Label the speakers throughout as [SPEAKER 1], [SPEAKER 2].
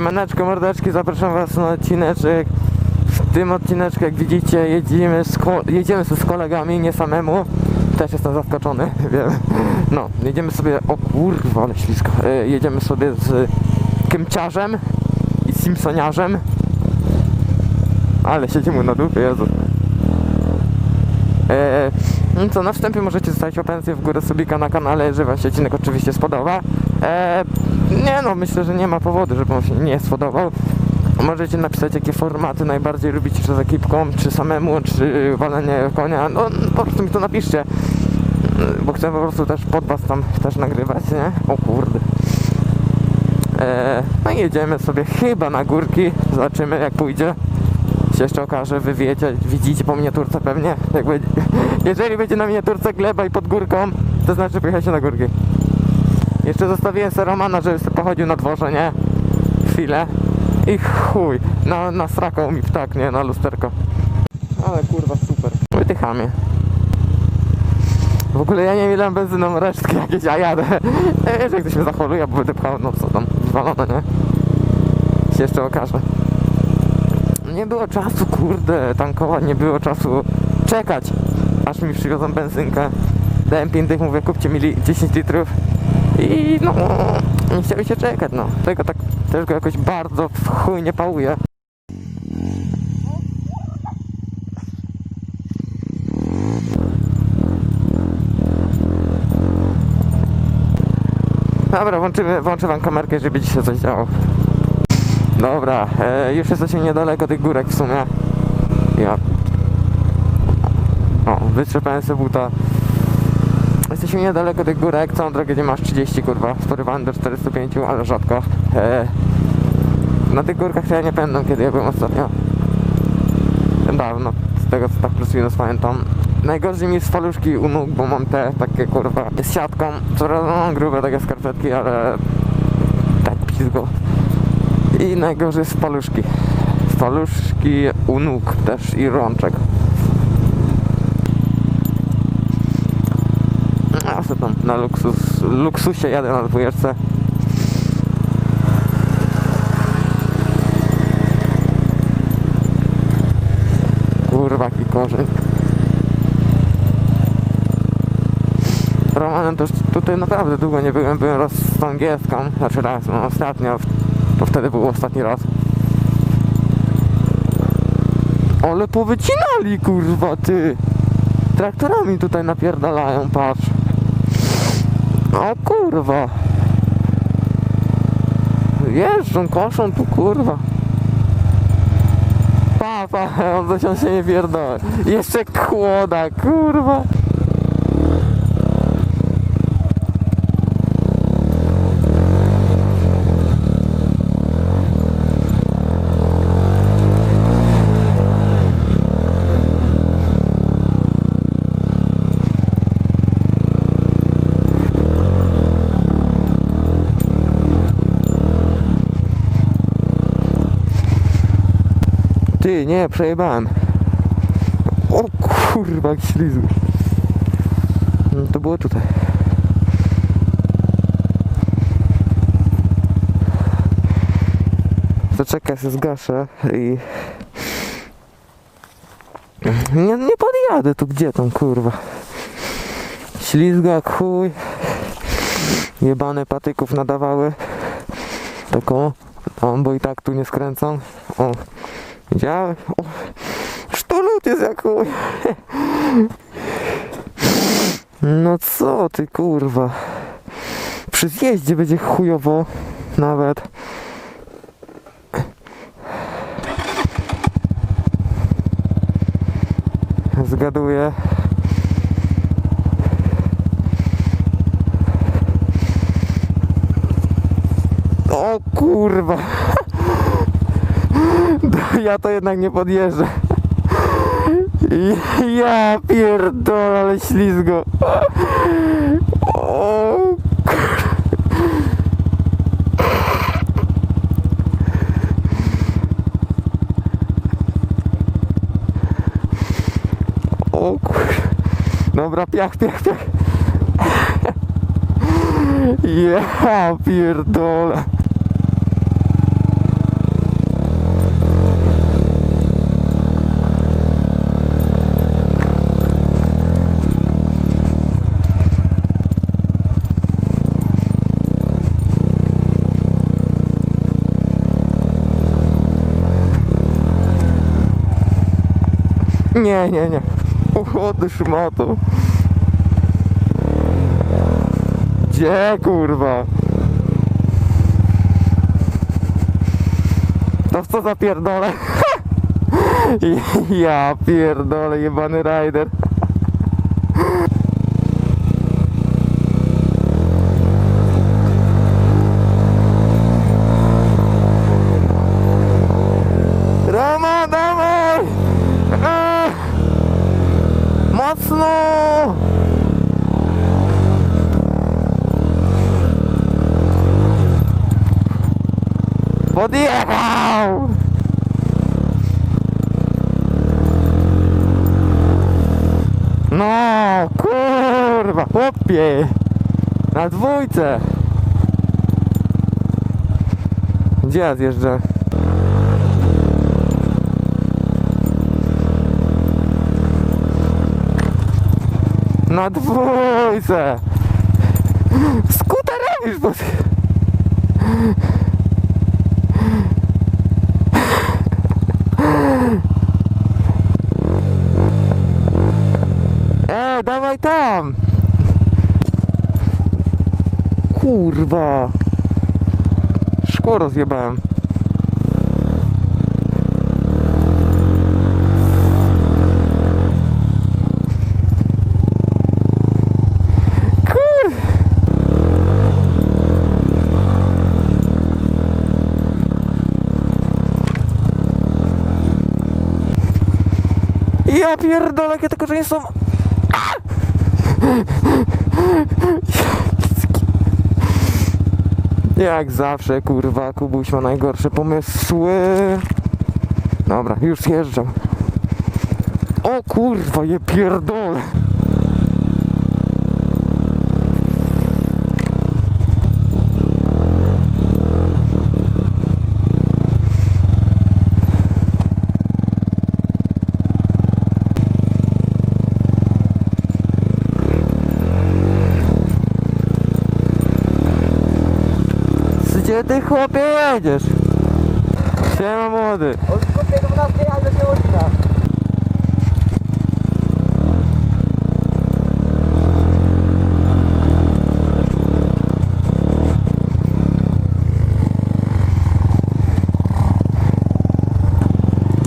[SPEAKER 1] Siemaneczko, mordeczki, zapraszam was na odcineczek. W tym odcineczku, jak widzicie, jedziemy z, jedziemy z kolegami, nie samemu. Też jestem zaskoczony, wiem. No, jedziemy sobie, o kurwa, ale ślisko. E, jedziemy sobie z Kymciarzem i Simpsoniarzem. Ale siedzi mu na dupie, Jezu. E, no co, na wstępie możecie zostawić opensję w górę subika na kanale, jeżeli wam się odcinek oczywiście spodoba. E, nie no, myślę, że nie ma powodu, żeby on się nie spodobał. Możecie napisać, jakie formaty najbardziej lubicie, czy z ekipką, czy samemu, czy walenie konia. No, po prostu mi to napiszcie. Bo chcę po prostu też pod was tam też nagrywać, nie? O kurde. E, no i jedziemy sobie chyba na górki. Zobaczymy jak pójdzie. Się jeszcze okaże, wy wiecie, widzicie po miniaturce pewnie. Jak będzie, jeżeli będzie na miniaturce gleba i pod górką, to znaczy pojechać na górki. Jeszcze zostawiłem sobie Romana, żeby sobie pochodził na dworze, nie? Chwilę. I chuj, na, srakał mi ptak, nie? Na lusterko. Ale kurwa, super. Wytychamy. W ogóle ja nie mam benzyną resztki jakieś, a jadę. Jeżeli ktoś mnie zachoruje, bo będę pchał, no co tam, zwalone, nie? Się jeszcze okaże. Nie było czasu, kurde, tankować, nie było czasu czekać, aż mi przywiozą benzynkę. Dałem 5 dych, mówię, kupcie mi li- 10 litrów. I no, nie chciały się czekać, no. Tego tak, też go jakoś bardzo w chuj nie pałuje. Dobra, włączymy, włączę wam kamerkę, żeby się coś działo. Dobra, e, już jesteśmy niedaleko tych górek w sumie. Ja. O, wytrzepałem sobie buta. Jesteśmy niedaleko tych górek, całą drogę gdzie masz 30 kurwa, sporywany do 405, ale rzadko. E, na tych górkach to ja nie pamiętam kiedy ja byłem ostatnio. Dawno, z tego co tak plus minus pamiętam. Najgorzej mi jest faluszki u nóg, bo mam te takie kurwa z siatką, coraz mam grube takie skarpetki, ale tak pizgo. I najgorzej jest paluszki. Paluszki u nóg też i rączek. A co tam na luksus, luksusie jadę na dwójeczce. Kurwa, jaki korzeń. Romanem tutaj naprawdę długo nie byłem, byłem raz z angielską, znaczy raz, no ostatnio, to wtedy był ostatni raz. Ale powycinali kurwa ty! Traktorami tutaj napierdalają, patrz. Kurwa. Jeżdżą, koszą tu kurwa. Pa, pa, on się nie pierdolę. Jeszcze kłoda, kurwa. Ty, nie, przejebałem. O kurwa, jak ślizgu. No, to było tutaj. To czekaj, się zgaszę i... Nie, nie podjadę tu, gdzie tam, kurwa. Ślizga, chuj. Jebane patyków nadawały. Tak o. O, bo i tak tu nie skręcam. O, Widziałem? O, sztolut jest jak chuj. No co ty kurwa. Przy zjeździe będzie chujowo nawet. Zgaduję. O kurwa. Ja to jednak nie podjeżdżę. Ja pierdolę, ale ślizgo. O, O kur... Dobra, piach, piach, piach. Ja pierdolę. Nie, nie, nie. O, ty szmato. Gdzie, kurwa? To w co za pierdolę? Ja pierdolę, jebany rider. Mocno! Podjechał! No, kurwa, chłopie! Na dwójce! Gdzie ja zjeżdżę? Na dwójce! Skuterem już pod... E, dawaj tam! Kurwa! Szkło rozjebałem. Ja pierdolę, jakie że nie są... Jak zawsze, kurwa, Kubuś ma najgorsze pomysły. Dobra, już zjeżdżam. O kurwa, je pierdolę. Gdzie ty chłopie jedziesz? Siema młody.
[SPEAKER 2] Od skupie 12 ale się uczyna.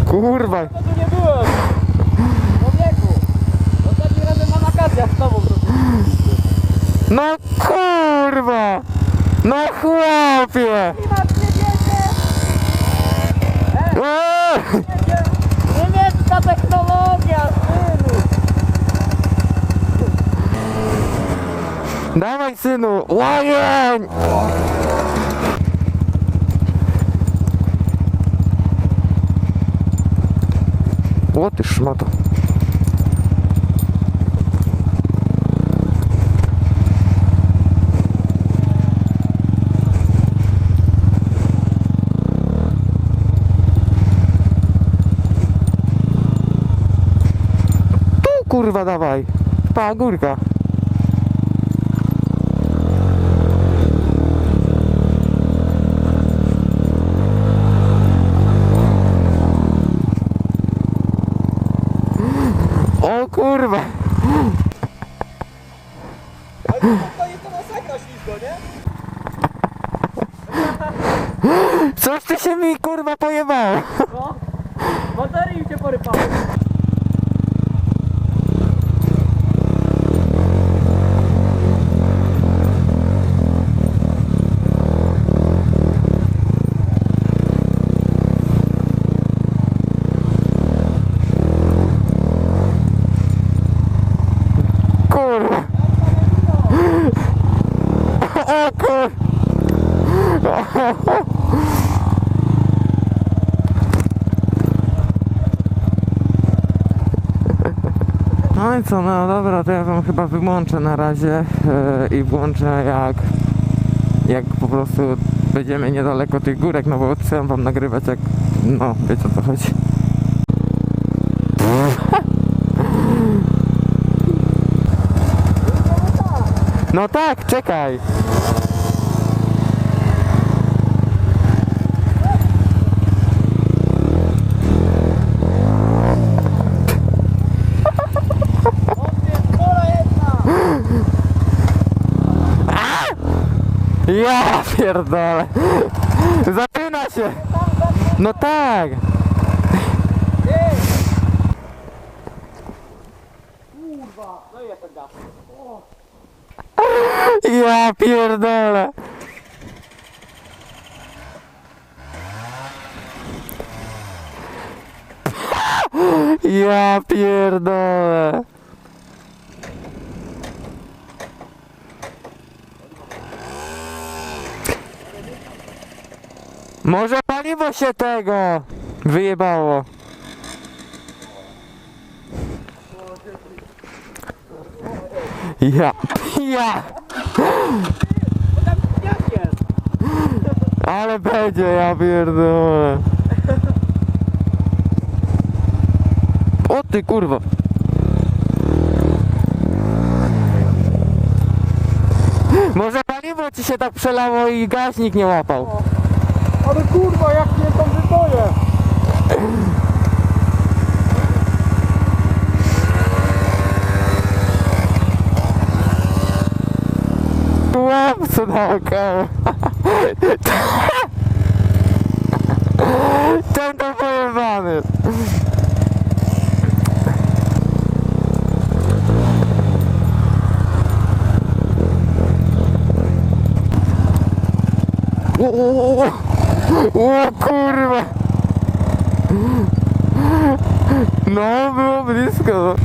[SPEAKER 1] Kurwa.
[SPEAKER 2] No tu nie byłem. Człowieku. Ostatnim razem na wakacjach z tobą.
[SPEAKER 1] No kurwa. No chłopie.
[SPEAKER 2] Klimat nie wiedzie.
[SPEAKER 1] Eee!
[SPEAKER 2] Wiedzie. Niemiecka technologia, synu.
[SPEAKER 1] Dawaj kurwa dawaj. Pa górka. Co, no dobra, to ja wam chyba wyłączę na razie yy, i włączę jak jak po prostu będziemy niedaleko tych górek, no bo chcę wam nagrywać jak, no wiecie o co chodzi. No tak, czekaj. Ja pierdolę. Zapina się. No tak. Ja pierdolę. Ja pierdolę. Może paliwo się tego wyjebało. Ja, ja. Ale będzie, ja pierdolę. O ty kurwa. Może paliwo ci się tak przelało i gaźnik nie łapał.
[SPEAKER 2] Ale kurwa, jak mnie tam wyboje!
[SPEAKER 1] Łapcu naokoło. Ten to pojebany. O, o, o, o kurwa. No, było blisko. no.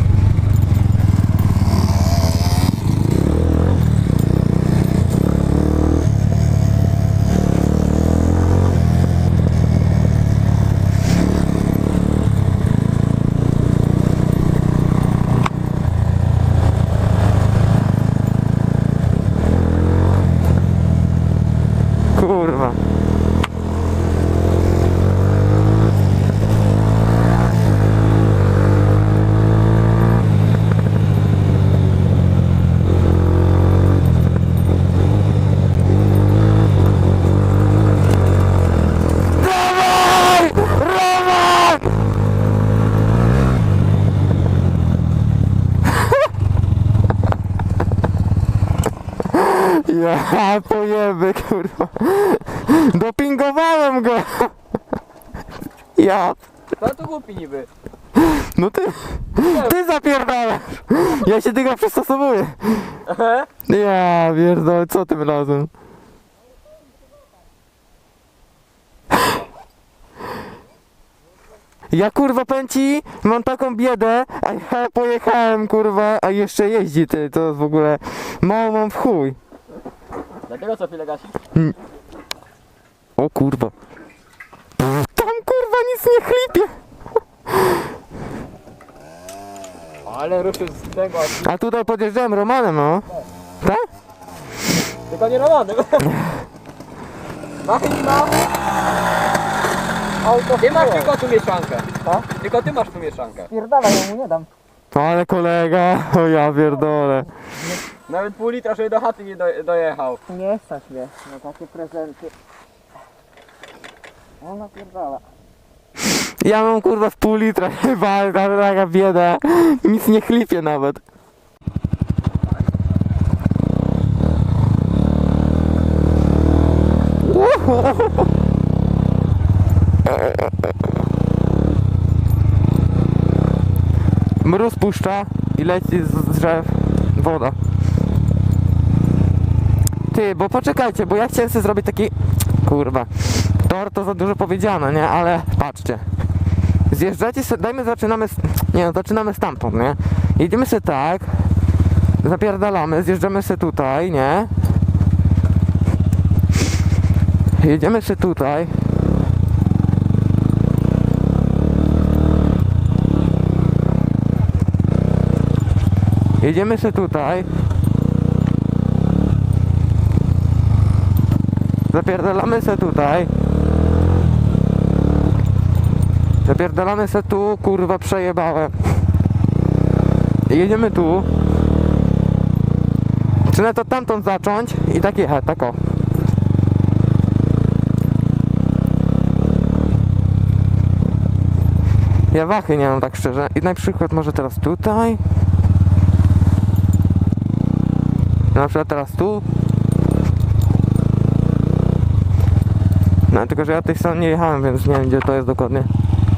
[SPEAKER 1] Kurwa. Dawaj! Roman! Ja pojeby, kurwa. Dopingowałem go. Ja.
[SPEAKER 2] No to głupi niby.
[SPEAKER 1] No ty. Ty zapierdalasz. Ja się tego przystosowuję. Ja pierdolę, co tym razem? Ja kurwa pęci, mam taką biedę, a ja pojechałem kurwa, a jeszcze jeździ ty, to w ogóle mało mam w chuj.
[SPEAKER 2] Dlatego co chwilę gasi?
[SPEAKER 1] O kurwa. Tam kurwa nic nie chlipie.
[SPEAKER 2] Ale ruszył z tego,
[SPEAKER 1] A tutaj podjeżdżałem Romanem, no. Tak?
[SPEAKER 2] tylko nie Romany. Machy nie ma. Auto ty masz tylko tu mieszankę. Tylko ty masz tu mieszankę.
[SPEAKER 3] Pierdala, ja mu nie dam.
[SPEAKER 1] Ale kolega, o ja pierdolę.
[SPEAKER 2] Nawet pół litra, żeby do chaty nie do, dojechał.
[SPEAKER 3] Nie stać mnie na takie prezenty. Ona pierdala.
[SPEAKER 1] Ja mam kurwa w pół litra chyba, ale ta taka bieda. Nic nie chlipie nawet. Mróz puszcza i leci z z drzew woda. Ty, bo poczekajcie, bo ja chciałem sobie zrobić taki... Kurwa. Tor to za dużo powiedziane, nie? Ale patrzcie. Zjeżdżacie sobie, dajmy zaczynamy, s- nie no, zaczynamy stamtąd, nie? Jedziemy sobie tak, zapierdalamy, zjeżdżamy sobie tutaj, nie? Jedziemy sobie tutaj. Jedziemy sobie tutaj. Zapierdalamy sobie tutaj. Zapierdalamy se tu, kurwa przejebałem. Jedziemy tu. Czy to tamtąd zacząć i tak jechać, tak o. Ja wachy nie mam tak szczerze. I na przykład może teraz tutaj. Na przykład teraz tu. No tylko, że ja tej strony nie jechałem, więc nie to jest dokładnie.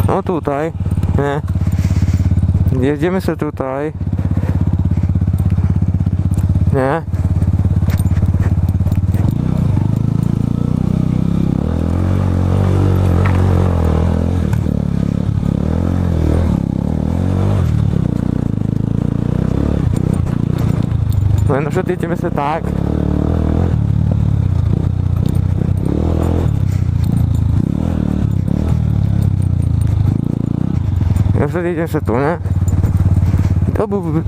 [SPEAKER 1] No tutaj, nie. Jedziemy sobie tutaj. Nie. No na przykład jedziemy sobie tak. Jedziemy sobie tu, nie? To byłby...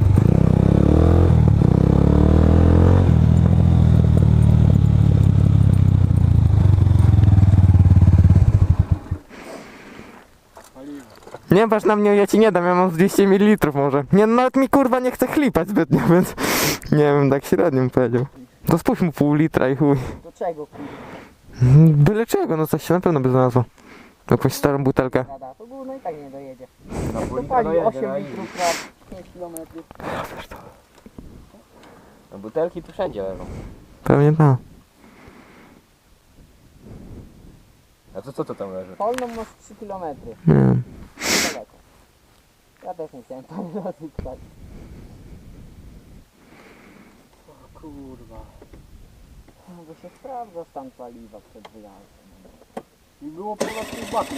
[SPEAKER 1] Nie patrz na mnie, ja ci nie dam, ja mam z 200 ml może. Nie, no nawet mi kurwa nie chce chlipać zbytnio, więc nie wiem, tak średnio bym powiedział. To spuść mu pół litra i chuj.
[SPEAKER 3] Do czego kurwa?
[SPEAKER 1] Byle czego, no coś się na pewno by znalazło. Jakąś starą butelkę.
[SPEAKER 3] Gada, to gówno i tak nie
[SPEAKER 2] No,
[SPEAKER 3] pali
[SPEAKER 2] dojedzie,
[SPEAKER 3] 8
[SPEAKER 2] no
[SPEAKER 3] litrów na 5 km.
[SPEAKER 2] No, butelki tu wszędzie leżą.
[SPEAKER 1] Pewnie tak.
[SPEAKER 2] A to co to tam leży?
[SPEAKER 3] Polną masz 3 km.
[SPEAKER 1] Nie wiem.
[SPEAKER 3] Daleko. Ja też nie chciałem tam rozliczać. O kurwa. No bo się sprawdza stan paliwa przed wyjazdem.
[SPEAKER 2] I było ponad pół baku.